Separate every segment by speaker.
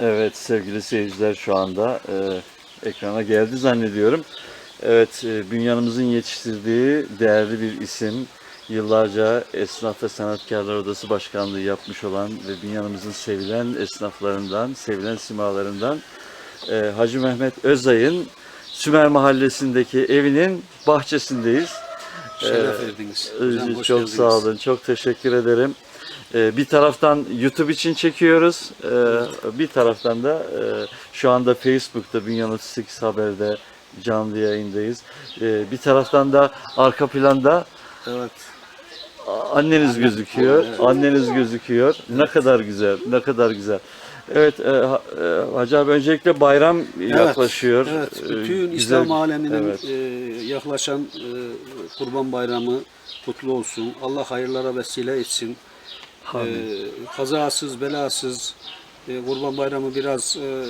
Speaker 1: Evet sevgili seyirciler şu anda e, ekrana geldi zannediyorum. Evet e, Bünyanımızın yetiştirdiği değerli bir isim. Yıllarca Esnaf ve Sanatkarlar Odası Başkanlığı yapmış olan ve Bünyanımızın sevilen esnaflarından, sevilen simalarından e, Hacı Mehmet Özay'ın Sümer Mahallesi'ndeki evinin bahçesindeyiz.
Speaker 2: Şeref verdiniz.
Speaker 1: Ee,
Speaker 2: Hocam, hoş
Speaker 1: çok
Speaker 2: geldiniz.
Speaker 1: sağ olun, çok teşekkür ederim. Ee, bir taraftan YouTube için çekiyoruz, ee, bir taraftan da e, şu anda Facebook'ta Bünyan 38 Haber'de canlı yayındayız. Ee, bir taraftan da arka planda
Speaker 2: Evet.
Speaker 1: anneniz gözüküyor, anneniz gözüküyor. Ne kadar güzel, ne kadar güzel. Evet, e, ha- e, Hacı abi öncelikle bayram yaklaşıyor.
Speaker 2: Evet,
Speaker 1: Ee,
Speaker 2: bütün
Speaker 1: güzel-
Speaker 2: İslam aleminin
Speaker 1: Evet.
Speaker 2: e, yaklaşan e, Kurban Bayramı kutlu olsun. Allah hayırlara vesile etsin. E, kazasız, belasız e, Kurban Bayramı biraz e,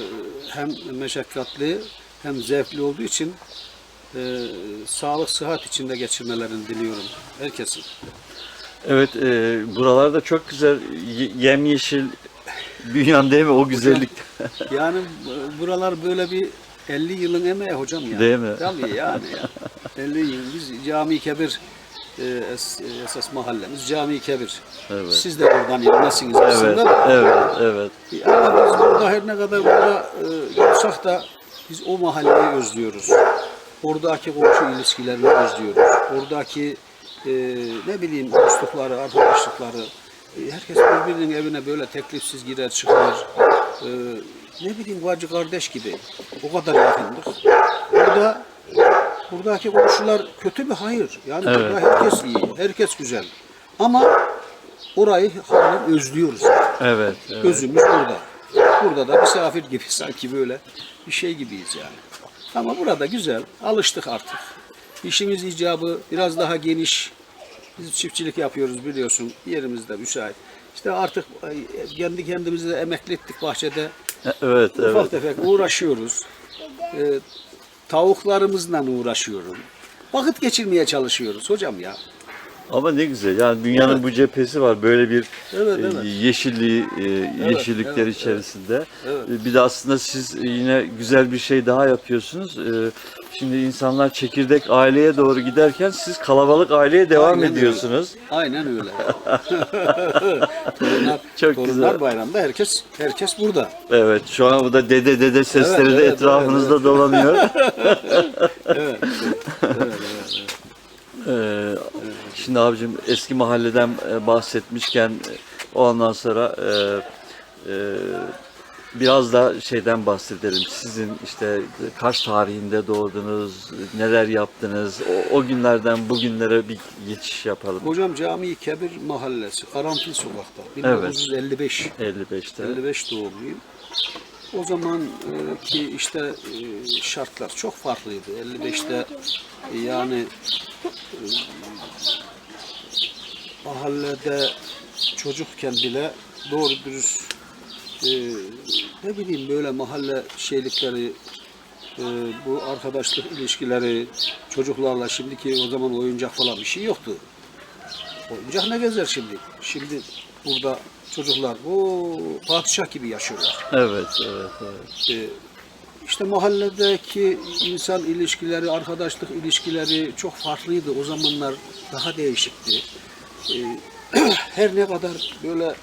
Speaker 2: hem meşakkatli hem zevkli olduğu için e, sağlık, sıhhat içinde geçirmelerini diliyorum herkesin.
Speaker 1: Evet, e, buralarda çok güzel y- yemyeşil Bünyan değil mi o güzellik?
Speaker 2: Yani buralar böyle bir 50 yılın emeği hocam ya.
Speaker 1: Değil mi?
Speaker 2: Tabii yani. ya. 50 yıl. Biz Cami Kebir e, es- e, esas mahallemiz Cami Kebir.
Speaker 1: Evet.
Speaker 2: Siz de oradan
Speaker 1: Evet,
Speaker 2: aslında.
Speaker 1: evet, evet.
Speaker 2: Yani biz burada her ne kadar burada e, olsak da biz o mahalleyi özlüyoruz. Oradaki komşu ilişkilerini özlüyoruz. Oradaki e, ne bileyim dostlukları, arkadaşlıkları. Herkes birbirinin evine böyle teklifsiz girer çıkar. E, ne bileyim bacı kardeş gibi. O kadar yakındık. Burada buradaki komşular kötü bir hayır. Yani
Speaker 1: Evet.
Speaker 2: burada herkes iyi, herkes güzel. Ama orayı halen özlüyoruz.
Speaker 1: Evet, evet.
Speaker 2: Özümüz burada. Burada da misafir gibi sanki böyle bir şey gibiyiz yani. Ama burada güzel. Alıştık artık. İşimiz icabı biraz daha geniş. Biz çiftçilik yapıyoruz biliyorsun. Yerimiz de müsait. İşte artık kendi kendimizi de emekli ettik bahçede.
Speaker 1: Evet, evet.
Speaker 2: Ufak tefek uğraşıyoruz. Ee, tavuklarımızla uğraşıyorum. Vakit geçirmeye çalışıyoruz hocam ya.
Speaker 1: Ama ne güzel. Yani dünyanın bu cephesi var. Böyle bir
Speaker 2: Evet,
Speaker 1: e,
Speaker 2: evet.
Speaker 1: yeşilliği, e, yeşillikler
Speaker 2: evet,
Speaker 1: içerisinde.
Speaker 2: Evet.
Speaker 1: E, Bir de aslında siz yine güzel bir şey daha yapıyorsunuz. Şimdi insanlar çekirdek aileye doğru giderken siz kalabalık aileye devam
Speaker 2: Aynen öyle.
Speaker 1: ediyorsunuz.
Speaker 2: Aynen öyle. torunlar,
Speaker 1: Çok
Speaker 2: torunlar
Speaker 1: güzel.
Speaker 2: bayramda herkes herkes burada.
Speaker 1: Evet, şu an bu da dede dede sesleri
Speaker 2: Evet,
Speaker 1: de
Speaker 2: evet,
Speaker 1: etrafınızda
Speaker 2: evet,
Speaker 1: dolanıyor.
Speaker 2: Evet. evet, evet.
Speaker 1: Ee, şimdi abicim eski mahalleden e, bahsetmişken e, ondan sonra e, e, biraz da şeyden bahsedelim. Sizin işte kaç tarihinde doğdunuz, neler yaptınız, o, o günlerden bugünlere bir geçiş yapalım.
Speaker 2: Hocam Cami Kebir Mahallesi, Karanfil Sokak'ta.
Speaker 1: Evet.
Speaker 2: 1955.
Speaker 1: 55'te.
Speaker 2: 55 doğumluyum. O zaman e, ki işte e, şartlar çok farklıydı. 55'te e, yani mahallede çocukken bile doğru dürüst e, ne bileyim böyle mahalle şeylikleri e, bu arkadaşlık ilişkileri çocuklarla şimdiki o zaman oyuncak falan bir şey yoktu. Oyuncak ne gezer şimdi? Şimdi burada çocuklar o padişah gibi yaşıyorlar.
Speaker 1: Evet, evet, evet.
Speaker 2: Ee, işte mahalledeki insan ilişkileri, arkadaşlık ilişkileri çok farklıydı. O zamanlar daha değişikti. Ee, her ne kadar böyle e,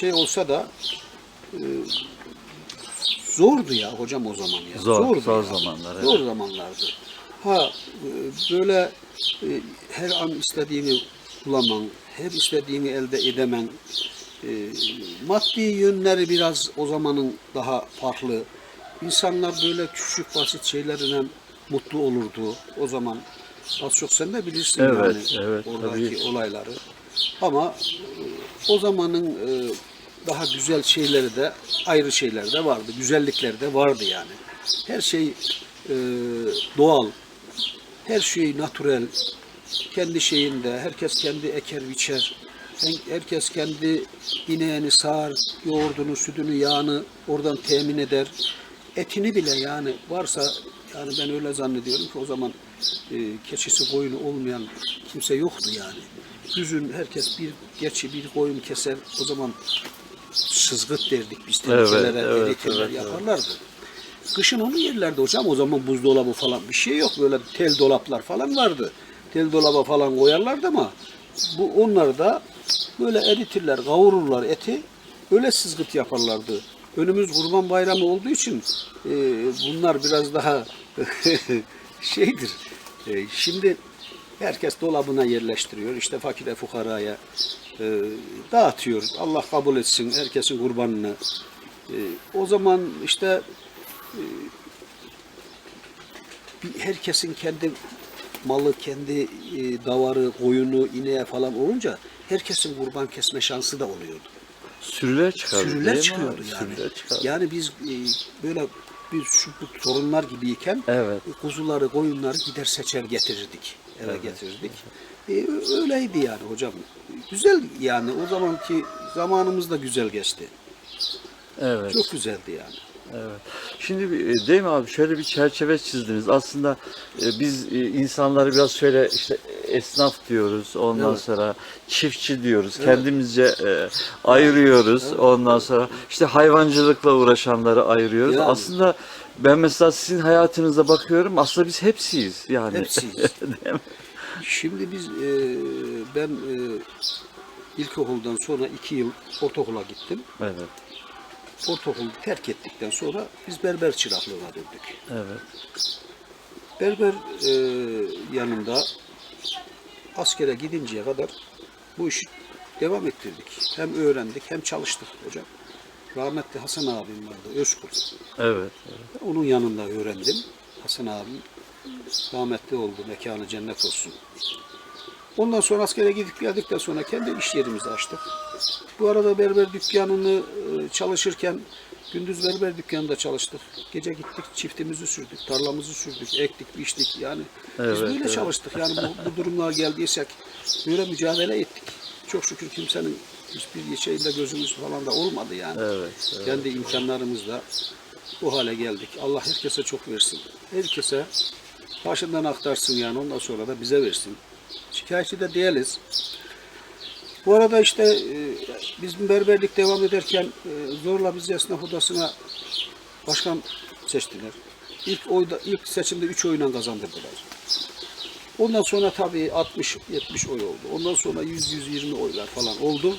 Speaker 2: şey olsa da e, zordu ya hocam o zaman ya.
Speaker 1: Zor,
Speaker 2: Zordu
Speaker 1: zor
Speaker 2: ya.
Speaker 1: zamanlar, evet.
Speaker 2: Zor zamanlardı. Ha e, böyle e, her an istediğini bulaman, her istediğini elde edemen, e, maddi yönleri biraz o zamanın daha farklı. İnsanlar böyle küçük basit şeylerle mutlu olurdu o zaman. Az çok sen de bilirsin
Speaker 1: Evet,
Speaker 2: yani
Speaker 1: evet,
Speaker 2: oradaki
Speaker 1: tabii.
Speaker 2: olayları. Ama e, o zamanın e, daha güzel şeyleri de ayrı şeyler de vardı. Güzellikleri de vardı yani. Her şey e, doğal. Her şey natürel. Kendi şeyinde. Herkes kendi eker biçer. Her- Herkes kendi ineğini sağar, yoğurdunu, sütünü, yağını oradan temin eder. Etini bile yani varsa yani ben öyle zannediyorum ki o zaman e, keçisi koyunu olmayan kimse yoktu yani. Güzün herkes bir geçi bir koyun keser. O zaman sızgıt derdik biz
Speaker 1: Evet,
Speaker 2: tencerelere
Speaker 1: evet,
Speaker 2: eritirler
Speaker 1: evet, evet.
Speaker 2: yaparlardı. Kışın onu yerlerdi hocam. O zaman buzdolabı falan bir şey yok. Böyle tel dolaplar falan vardı. Tel dolaba falan koyarlardı ama bu onlar da böyle eritirler, kavururlar eti. Öyle sızgıt yaparlardı. Önümüz Kurban Bayramı olduğu için e, bunlar biraz daha şeydir. E, şimdi herkes dolabına yerleştiriyor. İşte fakire fukaraya e, dağıtıyor. Allah kabul etsin herkesin kurbanını. E, o zaman işte bir herkesin kendi malı, kendi e, davarı, koyunu, ineğe falan olunca herkesin kurban kesme şansı da oluyordu.
Speaker 1: Sürüler çıkardı.
Speaker 2: Sürüler çıkıyordu yani.
Speaker 1: Sürüler çıkardı.
Speaker 2: Yani biz e, böyle bir şu bu torunlar gibiyken
Speaker 1: Evet.
Speaker 2: kuzuları, koyunları gider seçer getirirdik. Eve getirirdik. E, ö- öyleydi yani hocam. Güzel yani o zamanki zamanımız da güzel geçti.
Speaker 1: Evet.
Speaker 2: Çok güzeldi yani.
Speaker 1: Evet. Şimdi e, değil mi abi şöyle bir çerçeve çizdiniz. Aslında e, biz e, insanları biraz şöyle işte esnaf diyoruz. Ondan
Speaker 2: Evet.
Speaker 1: sonra çiftçi diyoruz.
Speaker 2: Evet.
Speaker 1: Kendimizce e, ayırıyoruz. Ondan sonra işte hayvancılıkla uğraşanları ayırıyoruz.
Speaker 2: Yani.
Speaker 1: Aslında ben mesela sizin hayatınıza bakıyorum. Aslında biz hepsiyiz yani.
Speaker 2: Hepsiyiz.
Speaker 1: Değil mi?
Speaker 2: Şimdi biz e, ben e, ilkokuldan sonra iki yıl ortaokula gittim.
Speaker 1: evet.
Speaker 2: Ortaokulu terk ettikten sonra biz berber çıraklığına döndük.
Speaker 1: Evet.
Speaker 2: Berber e, yanında askere gidinceye kadar bu işi devam ettirdik. Hem öğrendik hem çalıştık hocam. Rahmetli Hasan abim vardı, Özkul.
Speaker 1: Evet.
Speaker 2: Onun yanında öğrendim. Hasan abim rahmetli oldu, mekanı cennet olsun. Ondan sonra askere gidip geldikten sonra kendi iş yerimizi açtık. Bu arada berber dükkanını e, çalışırken gündüz berber dükkanında çalıştık. Gece gittik çiftimizi sürdük, tarlamızı sürdük, ektik, biçtik yani.
Speaker 1: Evet,
Speaker 2: Biz böyle
Speaker 1: evet.
Speaker 2: çalıştık yani bu, bu durumlar geldiysek böyle mücadele ettik. Çok şükür kimsenin hiçbir şeyinde gözümüz falan da olmadı yani.
Speaker 1: Evet. evet.
Speaker 2: Kendi imkanlarımızla bu hale geldik. Allah herkese çok versin. Herkese başından aktarsın yani ondan sonra da bize versin. Şikayetçi de değiliz. Bu arada işte e, bizim berberlik devam ederken e, zorla bizi esnaf odasına başkan seçtiler. İlk oyda ilk seçimde 3 oyla kazandırdılar. Ondan sonra tabii 60 70 oy oldu. Ondan sonra 100 120 oylar falan oldu.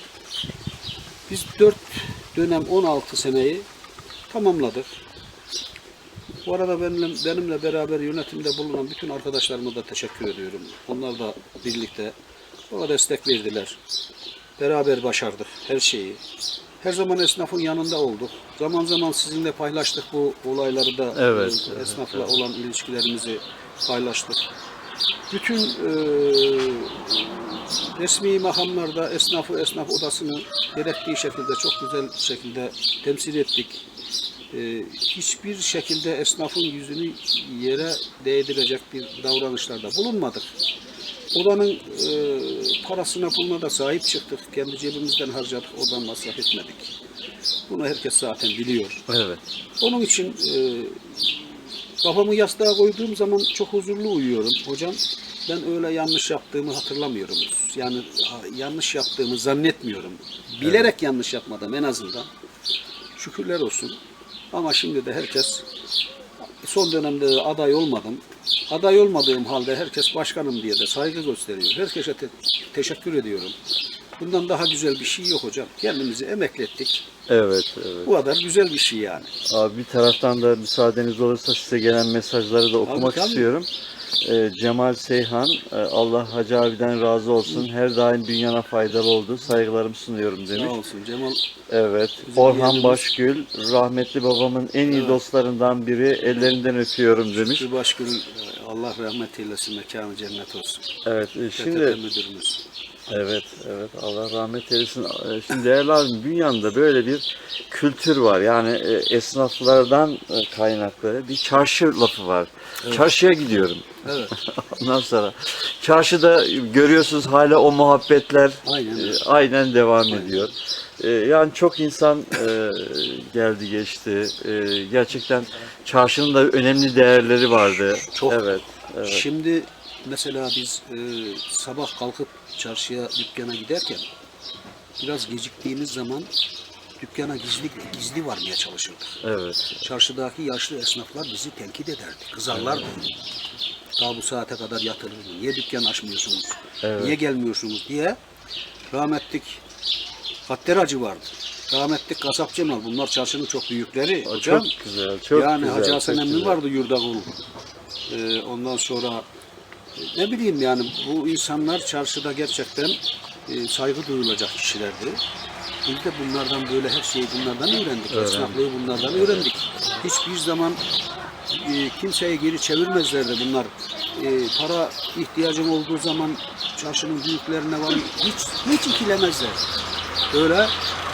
Speaker 2: Biz 4 dönem 16 seneyi tamamladık. Bu arada benimle, benimle beraber yönetimde bulunan bütün arkadaşlarıma da teşekkür ediyorum. Onlar da birlikte bana destek verdiler. Beraber başardık her şeyi. Her zaman esnafın yanında olduk. Zaman zaman sizinle paylaştık bu olayları da.
Speaker 1: Evet,
Speaker 2: e,
Speaker 1: evet,
Speaker 2: esnafla olan ilişkilerimizi paylaştık. Bütün e, resmi makamlarda esnafı, esnaf odasını gerektiği şekilde, çok güzel şekilde temsil ettik. E, hiçbir şekilde esnafın yüzünü yere değdirecek bir davranışlarda bulunmadık. Odanın e, parasına puluna da sahip çıktık. Kendi cebimizden harcadık, oradan masraf etmedik. Bunu herkes zaten biliyor.
Speaker 1: Evet.
Speaker 2: Onun için e, kafamı yastığa koyduğum zaman çok huzurlu uyuyorum hocam. Ben öyle yanlış yaptığımı hatırlamıyorum. Yani yanlış yaptığımı zannetmiyorum. Bilerek yanlış yapmadım en azından. Şükürler olsun. Ama şimdi de herkes son dönemde de aday olmadım. Aday olmadığım halde herkes başkanım diye de saygı gösteriyor. Herkese te- teşekkür ediyorum. Bundan daha güzel bir şey yok hocam. Kendimizi emeklettik.
Speaker 1: Evet. Evet.
Speaker 2: Bu kadar güzel bir şey yani.
Speaker 1: Abi bir taraftan da müsaadeniz olursa size gelen mesajları da okumak
Speaker 2: tabii.
Speaker 1: istiyorum. Ee, Cemal Seyhan, e, Allah Hacı abiden razı olsun. Her daim dünyana faydalı oldu. Saygılarımı sunuyorum demiş.
Speaker 2: Sağ olsun Cemal.
Speaker 1: Evet.
Speaker 2: Bizim
Speaker 1: Orhan
Speaker 2: yeğenimiz.
Speaker 1: Başgül, rahmetli babamın en iyi
Speaker 2: Evet.
Speaker 1: dostlarından biri. Ellerinden öpüyorum demiş.
Speaker 2: Şükrü Başgül e, Allah rahmet eylesin mekanı cennet olsun.
Speaker 1: Evet. e,
Speaker 2: PTT
Speaker 1: Şimdi
Speaker 2: müdürümüz.
Speaker 1: Evet, evet. Allah rahmet eylesin. Ee, Şimdi değerli abim, dünyada böyle bir kültür var. Yani e, esnaflardan e, kaynaklı bir çarşı lafı var. Çarşıya gidiyorum.
Speaker 2: Evet.
Speaker 1: Ondan sonra çarşıda görüyorsunuz hala o muhabbetler
Speaker 2: Aynen.
Speaker 1: e, aynen devam ediyor. E, yani çok insan geldi geçti. Gerçekten çarşının da önemli değerleri vardı.
Speaker 2: Çok.
Speaker 1: Evet. Evet.
Speaker 2: Şimdi mesela biz sabah kalkıp çarşıya dükkana giderken biraz geciktiğimiz zaman dükkana gizli gizli varmaya çalışırdık.
Speaker 1: Evet.
Speaker 2: Çarşıdaki yaşlı esnaflar bizi tenkit ederdi, kızarlardı. Daha bu saate kadar yatırır mı? Niye dükkan açmıyorsunuz?
Speaker 1: Evet.
Speaker 2: Niye gelmiyorsunuz diye rahmetlik Hatter Hacı vardı. Rahmetlik Kasap Cemal. Bunlar çarşının çok büyükleri.
Speaker 1: Aa,
Speaker 2: Hocam.
Speaker 1: Çok güzel, çok
Speaker 2: yani
Speaker 1: güzel.
Speaker 2: Hacı Hasan emmi vardı Yurdagul. Ee, ondan sonra ne bileyim yani bu insanlar çarşıda gerçekten e, saygı duyulacak kişilerdi. Biz de bunlardan böyle her şeyi bunlardan öğrendik.
Speaker 1: Öğrendik.
Speaker 2: Esnaflığı bunlardan öğrendik. Hiçbir zaman e, kimseye geri çevirmezlerdi bunlar. E, para ihtiyacım olduğu zaman çarşının büyüklerine var hiç hiç ikilemezler. Böyle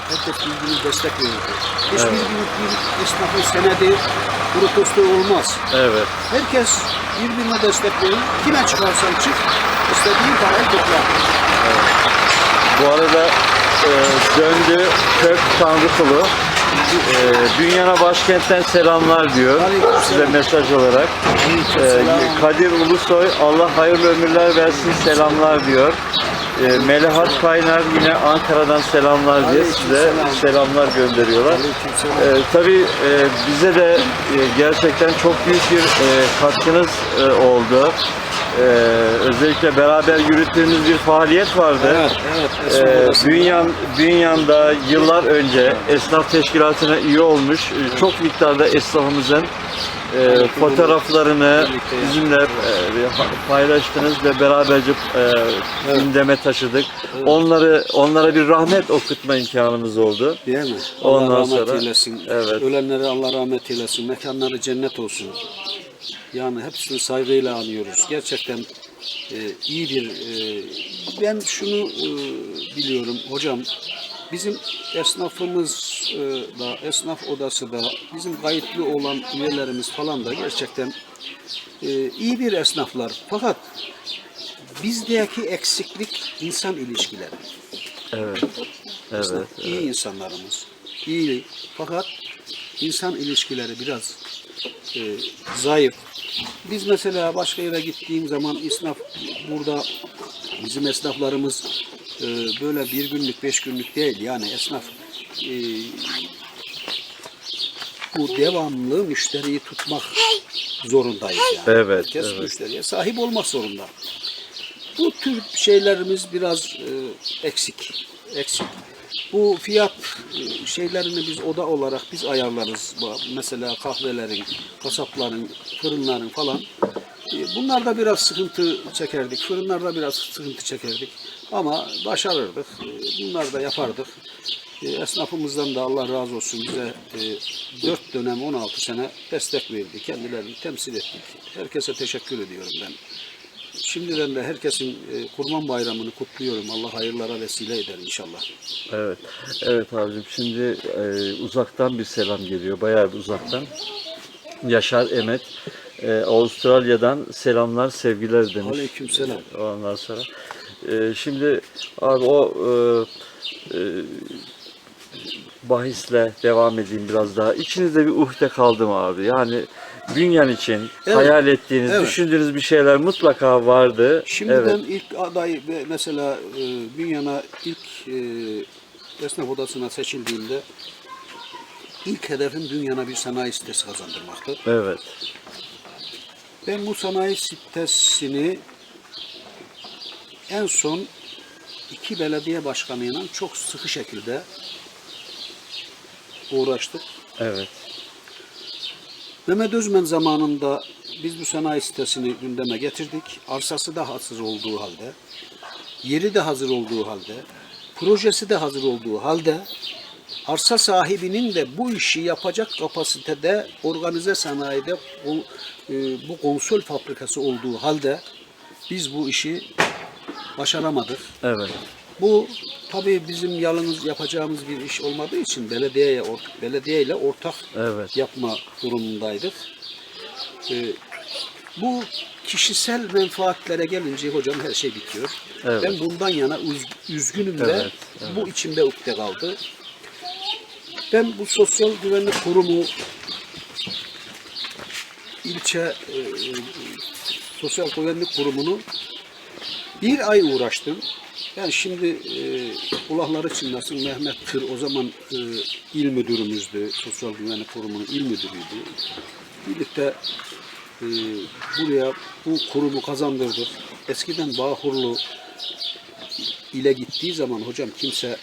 Speaker 2: herkes birbirini destek verirdi. Hiçbir
Speaker 1: Evet.
Speaker 2: büyük bir esnafın senedi protesto olmaz.
Speaker 1: Evet.
Speaker 2: Herkes birbirine destek verir. Kime çıkarsan çık, istediğin parayı topla.
Speaker 1: Bu arada e, döndü kök Tanrıkulu. E, Dünyana başkentten selamlar diyor size mesaj olarak. E. Kadir Ulusoy Allah hayırlı ömürler versin selamlar diyor. E, Melahat Kaynar yine Ankara'dan selamlar diye size selamlar gönderiyorlar. E, tabii e, bize de e, gerçekten çok büyük bir e, katkınız e, oldu. E, özellikle beraber yürüttüğümüz bir faaliyet vardı.
Speaker 2: Evet, evet.
Speaker 1: Ee. Bünyan, Bünyan'da yıllar önce esnaf teşkilatına üye olmuş e, çok miktarda esnafımızın e, fotoğraflarını bizimle e, paylaştınız ve beraberce e, gündeme taşıdık. Onları onlara bir rahmet okutma imkanımız oldu.
Speaker 2: Değil mi?
Speaker 1: Ondan
Speaker 2: Allah rahmet
Speaker 1: sonra-
Speaker 2: eylesin.
Speaker 1: Evet.
Speaker 2: Ölenlere Allah rahmet eylesin. Mekanları cennet olsun. Yani hepsini saygıyla anıyoruz. Gerçekten e, iyi bir... e, ben şunu e, biliyorum hocam. Bizim esnafımız e, da, esnaf odası da, bizim kayıtlı olan üyelerimiz falan da gerçekten e, iyi bir esnaflar. Fakat bizdeki eksiklik insan ilişkileri.
Speaker 1: Evet. Evet.
Speaker 2: İyi insanlarımız. İyi. Fakat insan ilişkileri biraz e, zayıf. Biz mesela başka yere gittiğim zaman esnaf burada bizim esnaflarımız e, böyle bir günlük beş günlük değil yani esnaf e, bu devamlı müşteriyi tutmak zorundayız yani.
Speaker 1: Evet,
Speaker 2: Herkes
Speaker 1: evet.
Speaker 2: müşteriye sahip olmak zorunda. Bu tür şeylerimiz biraz e, eksik. Eksik. Bu fiyat e, şeylerini biz oda olarak biz ayarlarız. Mesela kahvelerin, kasapların, fırınların falan. E, Bunlarda biraz sıkıntı çekerdik. Fırınlarda biraz sıkıntı çekerdik. Ama başarırdık. E, Bunları da yapardık. E, Esnafımızdan da Allah razı olsun bize e, 4 dönem 16 sene destek verdi. Kendilerini temsil ettik. Herkese teşekkür ediyorum ben. Şimdiden de herkesin e, Kurban Bayramı'nı kutluyorum. Allah hayırlara vesile eder inşallah.
Speaker 1: Evet. Evet abicim şimdi e, uzaktan bir selam geliyor. Bayağı bir uzaktan. Yaşar Emet e, Avustralya'dan selamlar, sevgiler demiş.
Speaker 2: Aleykümselam.
Speaker 1: E, Ondan sonra. E, şimdi abi o e, e, bahisle devam edeyim biraz daha. İçinizde bir uhde kaldı mı abi? Yani Bünyan için
Speaker 2: Evet.
Speaker 1: hayal ettiğiniz,
Speaker 2: Evet.
Speaker 1: düşündüğünüz bir şeyler mutlaka vardı.
Speaker 2: Şimdiden
Speaker 1: evet.
Speaker 2: ilk aday mesela e, Bünyan'a ilk e, esnaf odasına seçildiğimde ilk hedefim Bünyan'a bir sanayi sitesi kazandırmaktı.
Speaker 1: Evet.
Speaker 2: Ben bu sanayi sitesini en son iki belediye başkanıyla çok sıkı şekilde uğraştık.
Speaker 1: Evet.
Speaker 2: Mehmet Özmen zamanında biz bu sanayi sitesini gündeme getirdik. Arsası da hazır olduğu halde, yeri de hazır olduğu halde, projesi de hazır olduğu halde, arsa sahibinin de bu işi yapacak kapasitede organize sanayide bu, e, bu konsol fabrikası olduğu halde biz bu işi başaramadık.
Speaker 1: Evet.
Speaker 2: Bu tabii bizim yalnız yapacağımız bir iş olmadığı için belediyeye or- belediye ile ortak
Speaker 1: Evet.
Speaker 2: yapma durumundaydık. Ee, bu kişisel menfaatlere gelince hocam her şey bitiyor.
Speaker 1: Evet.
Speaker 2: Ben bundan yana üz- üzgünüm de
Speaker 1: Evet,
Speaker 2: bu içimde ukde kaldı. Ben bu sosyal güvenlik kurumu ilçe e, Sosyal Güvenlik Kurumu'nu bir ay uğraştım. Yani şimdi e, kulakları çınlasın Mehmet Kır o zaman e, il müdürümüzdü. Sosyal Güvenlik Kurumu'nun il müdürüydü. Birlikte e, buraya bu kurumu kazandırdık. Eskiden Bağkurlu ile gittiği zaman hocam kimse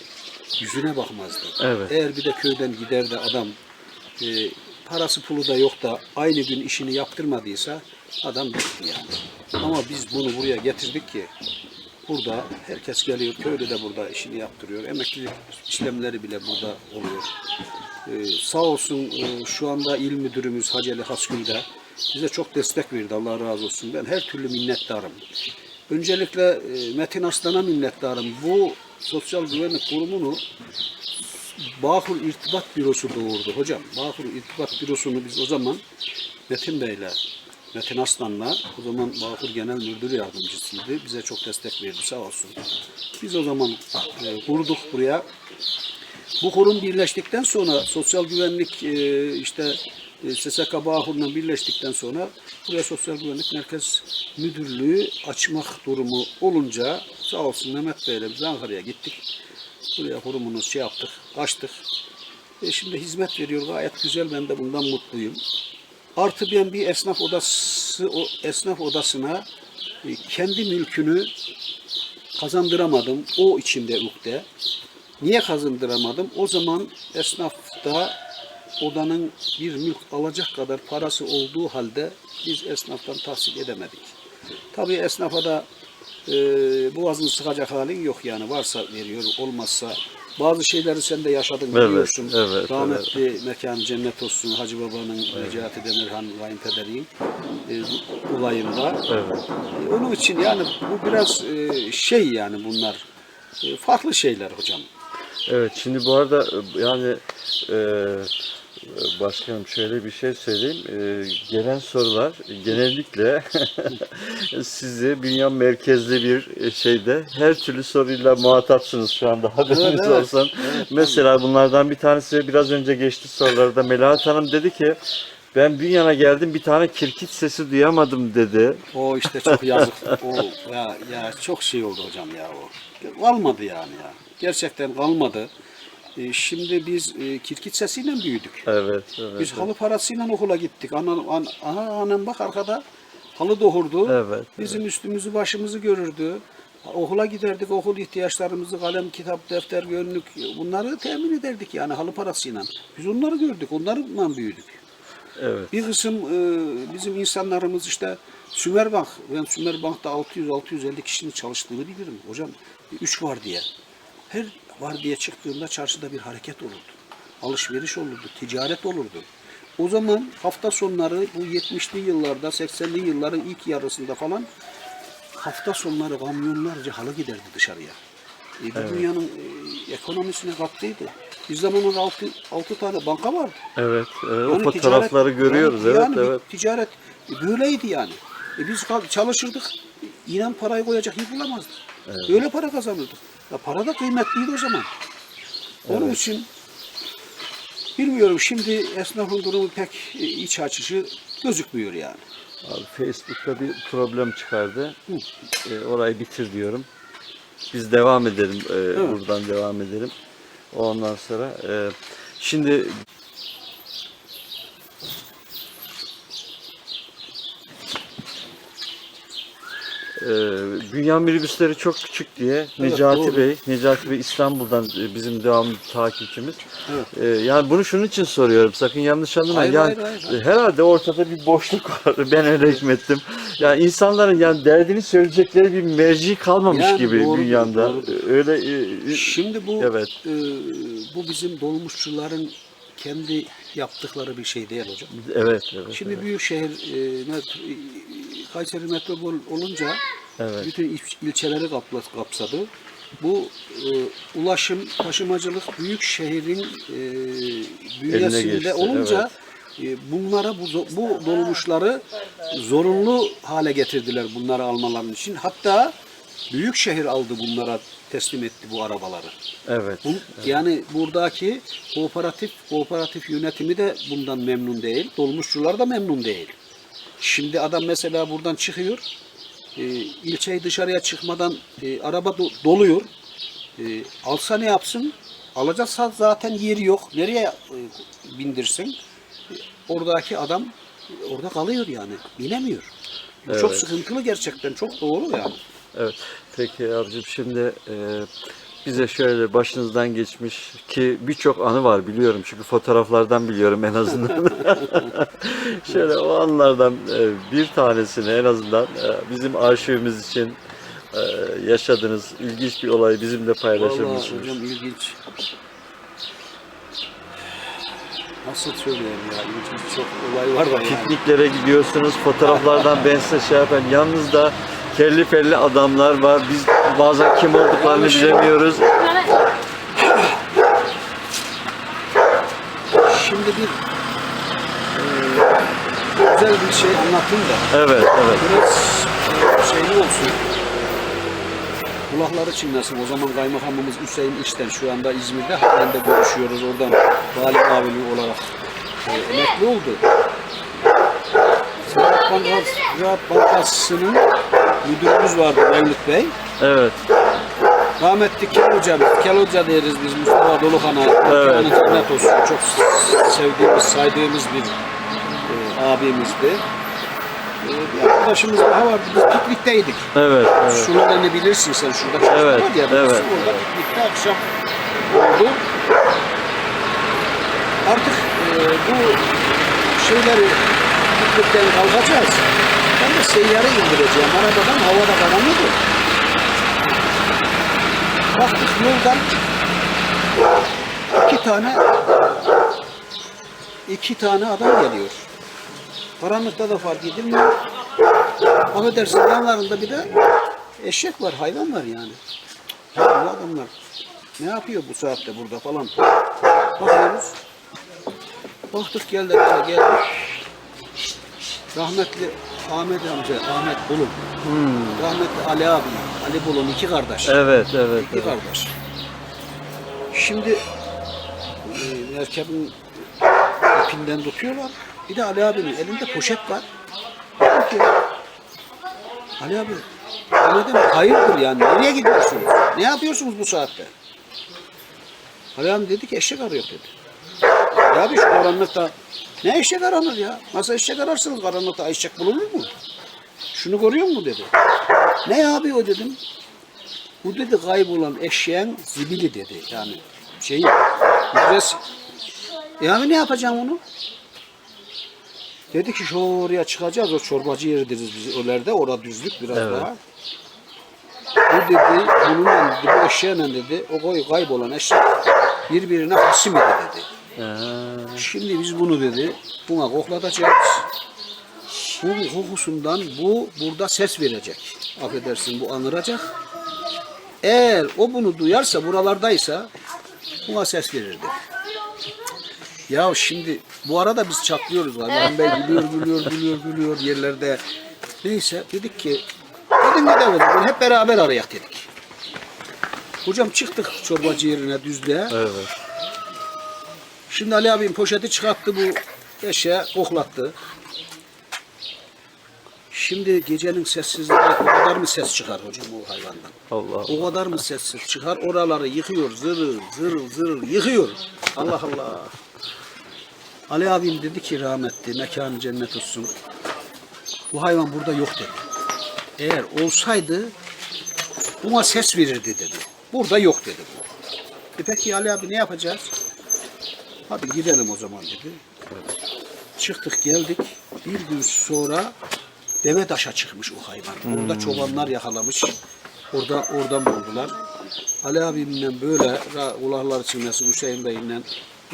Speaker 2: yüzüne bakmazdı.
Speaker 1: Evet.
Speaker 2: Eğer bir de köyden gider de adam e, parası pulu da yok da aynı gün işini yaptırmadıysa adam bitti yani. Ama biz bunu buraya getirdik ki burada herkes geliyor, köylü de burada işini yaptırıyor. Emeklilik işlemleri bile burada oluyor. Ee, sağ olsun e, şu anda il müdürümüz Haceli Hasgül de bize çok destek verdi. Allah razı olsun. Ben her türlü minnettarım. Öncelikle e, Metin Aslan'a minnettarım. Bu Sosyal Güvenlik Kurumu'nu Bağkur İrtibat Bürosu doğurdu hocam. Bağkur İrtibat Bürosu'nu biz o zaman Metin Bey'le, Metin Aslan'la, o zaman Bağkur Genel Müdür Yardımcısıydı. Bize çok destek verdi sağ olsun. Biz o zaman e, kurduk buraya. Bu kurum birleştikten sonra sosyal güvenlik e, işte SSK Bağkur'la birleştikten sonra buraya Sosyal Güvenlik Merkez Müdürlüğü açmak durumu olunca sağ olsun Mehmet Bey'le biz Ankara'ya gittik. Buraya kurumunu şey yaptık, açtık. E şimdi hizmet veriyor gayet güzel ben de bundan mutluyum. Artı ben bir esnaf odası o esnaf odasına e, kendi mülkünü kazandıramadım. O içimde ukde. Niye kazandıramadım? O zaman esnafta odanın bir mülk alacak kadar parası olduğu halde biz esnaftan tahsil edemedik. Tabii esnafa da e, boğazını sıkacak halin yok yani. Varsa veriyor, olmazsa. Bazı şeyleri sen de yaşadın
Speaker 1: Evet,
Speaker 2: biliyorsun.
Speaker 1: evet,
Speaker 2: Rahmetli mekan cennet olsun Hacı Baba'nın Necati Demirhan kayınpederiyim e, olayında.
Speaker 1: Evet.
Speaker 2: E, Onun için yani bu biraz e, şey yani bunlar e, farklı şeyler hocam.
Speaker 1: Evet şimdi bu arada e, yani e, başkanım şöyle bir şey söyleyeyim. E, gelen sorular genellikle sizi Bünyan merkezli bir şeyde her türlü soruyla muhatapsınız şu anda haberiniz
Speaker 2: evet.
Speaker 1: olsun. Mesela bunlardan bir tanesi biraz önce geçti sorularda Melahat Hanım dedi ki ben Bünyan'a geldim bir tane kirkit sesi duyamadım dedi.
Speaker 2: O işte çok yazık. o ya, ya çok şey oldu hocam ya o. Kalmadı yani ya. Gerçekten kalmadı. E, şimdi biz e, kirkit sesiyle büyüdük.
Speaker 1: Evet, evet.
Speaker 2: Biz halı parasıyla okula gittik. Anam, an, aha, annem bak arkada halı doğurdu.
Speaker 1: Evet,
Speaker 2: Bizim üstümüzü başımızı görürdü. Okula giderdik, okul ihtiyaçlarımızı, kalem, kitap, defter, önlük bunları temin ederdik yani halı parasıyla. Biz onları gördük, onlarla büyüdük.
Speaker 1: Evet.
Speaker 2: Bir kısım e, bizim insanlarımız işte Sümerbank, ben Sümerbank'ta 600-650 kişinin çalıştığını bilirim. Hocam 3 var diye. Her var diye çıktığında çarşıda bir hareket olurdu. Alışveriş olurdu, ticaret olurdu. O zaman hafta sonları bu 70'li yıllarda, 80'li yılların ilk yarısında falan hafta sonları kamyonlarca halı giderdi dışarıya. E, bu dünyanın e, ekonomisine kattıydı. Bir zamanlar 6, 6 tane banka vardı.
Speaker 1: Evet, evet. o
Speaker 2: Yani
Speaker 1: fotoğrafları
Speaker 2: ticaret-
Speaker 1: görüyoruz.
Speaker 2: yani,
Speaker 1: evet,
Speaker 2: yani
Speaker 1: evet.
Speaker 2: Ticaret böyleydi yani. E biz çalışırdık. İnan parayı koyacak yer bulamazdık. Öyle para kazanırdık. Ya para da kıymetliydi o zaman. Onun için bilmiyorum şimdi esnafın durumu pek e, iç açıcı gözükmüyor yani.
Speaker 1: Abi Facebook'ta bir problem çıkardı. E, orayı bitir diyorum. Biz devam edelim. e, Buradan devam edelim. Ondan sonra e, şimdi e, Bünyan minibüsleri çok küçük diye Necati
Speaker 2: doğru.
Speaker 1: Bey, Necati Bey İstanbul'dan e, bizim devamlı takipçimiz.
Speaker 2: Evet.
Speaker 1: E, yani bunu şunun için soruyorum. Sakın yanlış anlamayın.
Speaker 2: Hayır,
Speaker 1: Yani
Speaker 2: hayır, hayır.
Speaker 1: e, herhalde ortada bir boşluk var. Ben öyle hükmettim. Yani insanların yani derdini söyleyecekleri bir merci kalmamış
Speaker 2: Yani
Speaker 1: gibi
Speaker 2: doğrudur,
Speaker 1: dünyada.
Speaker 2: doğrudur.
Speaker 1: Öyle e,
Speaker 2: Şimdi bu
Speaker 1: Evet.
Speaker 2: e, bu bizim dolmuşçuların kendi yaptıkları bir şey değil hocam.
Speaker 1: evet evet.
Speaker 2: Şimdi büyükşehir e, met- e, Kayseri metropol olunca
Speaker 1: Evet.
Speaker 2: bütün il- ilçeleri kapsadı. Bu e, ulaşım, taşımacılık büyük şehrin e, bünyesinde
Speaker 1: geçti,
Speaker 2: olunca e, bunlara bu, bu dolmuşları zorunlu hale getirdiler bunları almaların için. Hatta büyük şehir aldı bunlara teslim etti bu arabaları.
Speaker 1: Evet.
Speaker 2: Bu, yani buradaki kooperatif kooperatif yönetimi de bundan memnun değil. Dolmuşçular da memnun değil. Şimdi adam mesela buradan çıkıyor. E, ilçeyi dışarıya çıkmadan e, araba do- doluyor. E, alsa ne yapsın? Alacaksa zaten yeri yok. Nereye e, bindirsin? E, oradaki adam e, orada kalıyor yani. Binemiyor. Bu çok
Speaker 1: Evet.
Speaker 2: sıkıntılı gerçekten. Çok doğru yani.
Speaker 1: Evet. Peki abicim şimdi e, bize şöyle başınızdan geçmiş ki birçok anı var biliyorum çünkü fotoğraflardan biliyorum en azından. şöyle o anlardan e, bir tanesini en azından e, bizim arşivimiz için e, yaşadığınız ilginç bir olayı bizimle paylaşır
Speaker 2: Vallahi hocam ilginç. Nasıl söyleyeyim ya? İlginç çok olay var da yani.
Speaker 1: Pikniklere gidiyorsunuz, fotoğraflardan ben size şey yapayım. Yalnız da kelli felli adamlar var. Biz bazen kim olduklarını bilemiyoruz.
Speaker 2: Şimdi bir e, güzel bir şey anlatayım da
Speaker 1: Evet, evet.
Speaker 2: biraz e, şeyli olsun. Kulakları çınlasın. O zaman kaymakamımız Hüseyin İçten şu anda İzmir'de. Halen de görüşüyoruz. Oradan vali mavili olarak e, emekli oldu. Ziraat Bankası'nın müdürümüz vardı Mevlüt Bey.
Speaker 1: Evet.
Speaker 2: Rahmetli Kel Hoca, Kel Hoca deriz biz Mustafa Dolukan'a.
Speaker 1: Evet.
Speaker 2: Evet. cennet olsun. Çok sevdiğimiz, saydığımız bir e, abimizdi. E, bir arkadaşımız daha vardı. Biz piknikteydik.
Speaker 1: Evet, evet.
Speaker 2: Sularını bilirsin sen şurada.
Speaker 1: Evet,
Speaker 2: var ya,
Speaker 1: evet,
Speaker 2: Orada piknikte akşam oldu. Artık e, bu şeyleri piknikten kalkacağız. Ben de seyyarı indireceğim. Arabadan havada karanlık Baktık yoldan iki tane iki tane adam geliyor. Karanlıkta da fark edilmiyor. Affedersin yanlarında bir de eşek var, hayvan var yani. Ya bu adamlar ne yapıyor bu saatte burada falan. Bakıyoruz. Baktık geldi geldi. Rahmetli Ahmet amca, Ahmet Bulun. Rahmetli Ali abi, Ali Bulun iki kardeş.
Speaker 1: Evet, evet,
Speaker 2: İki
Speaker 1: evet.
Speaker 2: kardeş. Şimdi e, merkebin ipinden tutuyorlar. Bir de Ali abinin elinde poşet var. Dedim ki, Ali abi, demek? Hayırdır yani? Nereye gidiyorsunuz? Ne yapıyorsunuz bu saatte? Ali abi dedi ki eşek arıyor dedi. Ya abi şu karanlıkta ne eşek aranır ya? Nasıl eşek ararsınız karanlıkta eşek bulunur mu? Şunu görüyor musun dedi. Ne abi o dedim. Bu dedi kaybolan eşeğin zibili dedi. Yani şeyi, müdüresi. E abi ne yapacağım onu? Dedi ki şu oraya çıkacağız. O çorbacı yeri deriz biz öylerde. Orada düzlük biraz
Speaker 1: Evet.
Speaker 2: daha. Bu dedi, bununla dedi, bu eşeğle dedi, o koy kaybolan eşek birbirine hasim idi dedi.
Speaker 1: Ee,
Speaker 2: Şimdi biz bunu dedi, buna koklatacağız. Bu kokusundan bu burada ses verecek. Affedersin bu anıracak. Eğer o bunu duyarsa, buralardaysa buna ses verirdi. Ya şimdi bu arada biz çatlıyoruz. Allah'ım Bey gülüyor, gülüyor, gülüyor, gülüyor yerlerde. Neyse dedik ki, dedim gidelim bunu hep beraber arayak dedik. Hocam çıktık çorbacı yerine düzlüğe.
Speaker 1: evet.
Speaker 2: Şimdi Ali abim poşeti çıkarttı bu eşeğe koklattı. Şimdi gecenin sessizliğinde o kadar mı ses çıkar hocam o hayvandan?
Speaker 1: Allah.
Speaker 2: O kadar mı sessiz çıkar? Oraları yıkıyor, zırıl zırıl zırıl yıkıyor. Allah Allah. Ali abim dedi ki rahmetli, mekanı cennet olsun. Bu hayvan burada yok dedi. Eğer olsaydı buna ses verirdi dedi. Burada yok dedi bu. E peki Ali abi ne yapacağız? Hadi gidelim o zaman dedi. Çıktık geldik. Bir gün sonra deve taşa çıkmış o hayvan. Orada çobanlar yakalamış. Orada oradan buldular. Ali abimle böyle ra- ulahlar çiğnesi Hüseyin Bey'le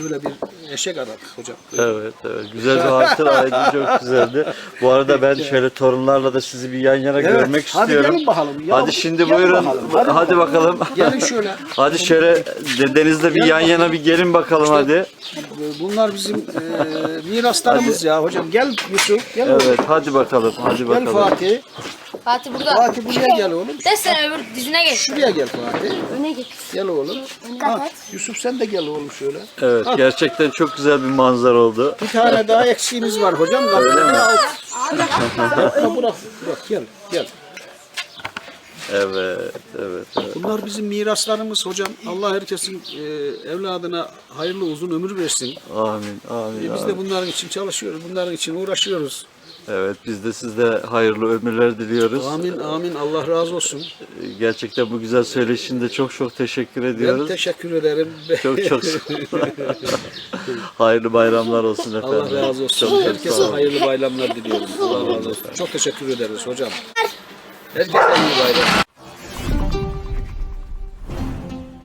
Speaker 2: böyle bir eşek aradık hocam.
Speaker 1: Evet, evet. Güzel bir hatıraydı, çok güzeldi. Bu arada ben şöyle torunlarla da sizi bir yan yana
Speaker 2: Evet,
Speaker 1: görmek
Speaker 2: hadi
Speaker 1: istiyorum.
Speaker 2: gelin bakalım. Ya,
Speaker 1: hadi şimdi
Speaker 2: gelin
Speaker 1: buyurun.
Speaker 2: bakalım,
Speaker 1: Hadi,
Speaker 2: hadi
Speaker 1: bakalım.
Speaker 2: Gelin şöyle.
Speaker 1: Hadi şöyle dedenizle bir
Speaker 2: Gel
Speaker 1: yan yana bir gelin bakalım hadi.
Speaker 2: Bunlar bizim e, miraslarımız ya hocam. Gel Yusuf, gel.
Speaker 1: Evet, hadi bakalım. Hadi
Speaker 2: Gel
Speaker 1: bakalım.
Speaker 2: Fatih.
Speaker 3: Fatih burada.
Speaker 2: Fatih buraya gel oğlum.
Speaker 3: De sen öbür dizine geç.
Speaker 2: Şuraya gel Fatih.
Speaker 3: Öne git.
Speaker 2: Gel oğlum. Ha, Yusuf sen de gel oğlum şöyle.
Speaker 1: Evet gerçekten çok güzel bir manzara oldu.
Speaker 2: Bir tane daha eksiğimiz var hocam. Öyle mi? Ha, bırak, bırak gel, gel.
Speaker 1: Evet, evet, evet.
Speaker 2: Bunlar bizim miraslarımız hocam. Allah herkesin e, evladına hayırlı uzun ömür versin.
Speaker 1: Amin, amin,
Speaker 2: E, biz
Speaker 1: amin.
Speaker 2: de bunların için çalışıyoruz, bunların için uğraşıyoruz.
Speaker 1: Evet, biz de sizde hayırlı ömürler diliyoruz.
Speaker 2: Amin, amin. Allah razı olsun.
Speaker 1: Gerçekten bu güzel söyleşinde de çok çok teşekkür
Speaker 2: Ben
Speaker 1: ediyoruz.
Speaker 2: teşekkür ederim.
Speaker 1: Çok çok hayırlı bayramlar olsun efendim.
Speaker 2: Allah razı olsun.
Speaker 1: Çok
Speaker 2: Herkese hayırlı bayramlar diliyorum. Allah razı olsun. Çok teşekkür ederiz hocam. Herkese iyi bayram.